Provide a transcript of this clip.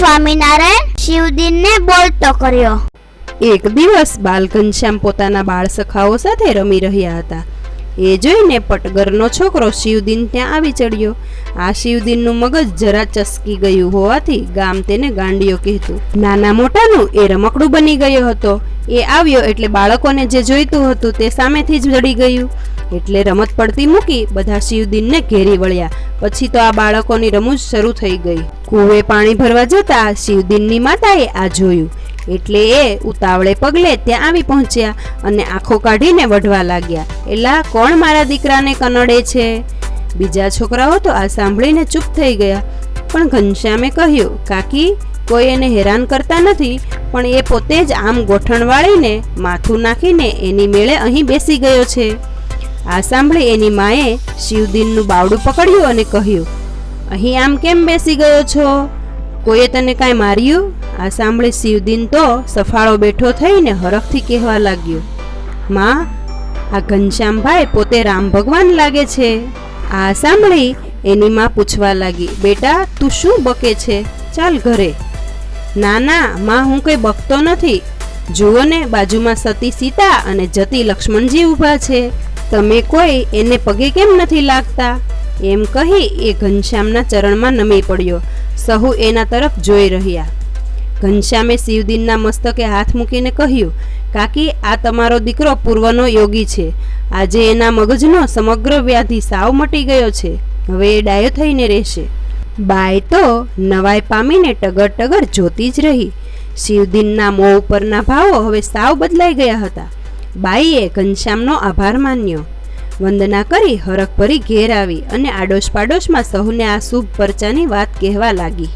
સ્વામિનારાયણ શિવદીનને બોલતો કર્યો. એક દિવસ બાલઘનશ્યામ પોતાના બાળ સખાઓ સાથે રમી રહ્યા હતા. એ જોઈને પટગરનો છોકરો શિવદીન ત્યાં આવી ચડ્યો. આ શિવદીનનું મગજ જરા ચસકી ગયું હોવાથી ગામ તેને ગાંડિયો કહેતું. નાના મોટાનું એ રમકડું બની ગયો હતો. એ આવ્યો એટલે બાળકોને જે જોઈતું હતું તે સામેથી જ જડી ગયું. એટલે રમત પડતી મૂકી બધા શિવદીનને ઘેરી વળ્યા. પછી તો આ બાળકોની રમૂજ શરૂ થઈ ગઈ. કૂવે પાણી ભરવા જતા શિવદીનની માતાએ આ જોયું. એટલે એ ઉતાવળે પગલે ત્યાં આવી પહોંચ્યા અને આંખો કાઢીને વઢવા લાગ્યા. એલા, કોણ મારા દીકરાને કનડે છે? બીજા છોકરાઓ તો આ સાંભળીને ચૂપ થઈ ગયા. પણ ઘનશ્યામે કહ્યું, કાકી, કોઈ એને હેરાન કરતા નથી, પણ એ પોતે જ આમ ગોઠણ વાળીને માથું નાખીને એની મેળે અહીં બેસી ગયો છે. આ સાંભળી એની માએ શિવદીનનું બાવડું પકડ્યું અને કહ્યું, અહીં આમ કેમ બેસી ગયો છો? કોઈએ તને કાંઈ માર્યું? આ સાંભળી શિવદીન તો સફાળો બેઠો થઈને હરખથી કહેવા લાગ્યો, માં, આ ઘનશ્યામભાઈ પોતે રામ ભગવાન લાગે છે. આ સાંભળી એની માં પૂછવા લાગી, બેટા, તું શું બકે છે? ચાલ ઘરે. ના ના, માં, હું કંઈ બકતો નથી. જુઓ ને, બાજુમાં સતી સીતા અને જતી લક્ષ્મણજી ઊભા છે. તમે કોઈ એને પગે કેમ નથી લાગતા? એમ કહી એ ઘનશ્યામના ચરણમાં નમી પડ્યો. સહુ એના તરફ જોઈ રહ્યા. ઘનશ્યામે શિવદીનના મસ્તકે હાથ મૂકીને કહ્યું, કાકી, આ તમારો દીકરો પૂર્વનો યોગી છે. આજે એના મગજનો સમગ્ર વ્યાધિ સાવ મટી ગયો છે. હવે એ ડાયો થઈને રહેશે. બાય તો નવાઈ પામીને ટગર ટગર જોતી જ રહી. શિવદીનના મોં ઉપરના ભાવો હવે સાવ બદલાઈ ગયા હતા. બાઈએ ઘનશ્યામનો આભાર માન્યો. વંદના કરી હરખ ભરી ઘેર આવી અને આડોશ પાડોશમાં સહુને આ શુભ પરચાની વાત કહેવા લાગી.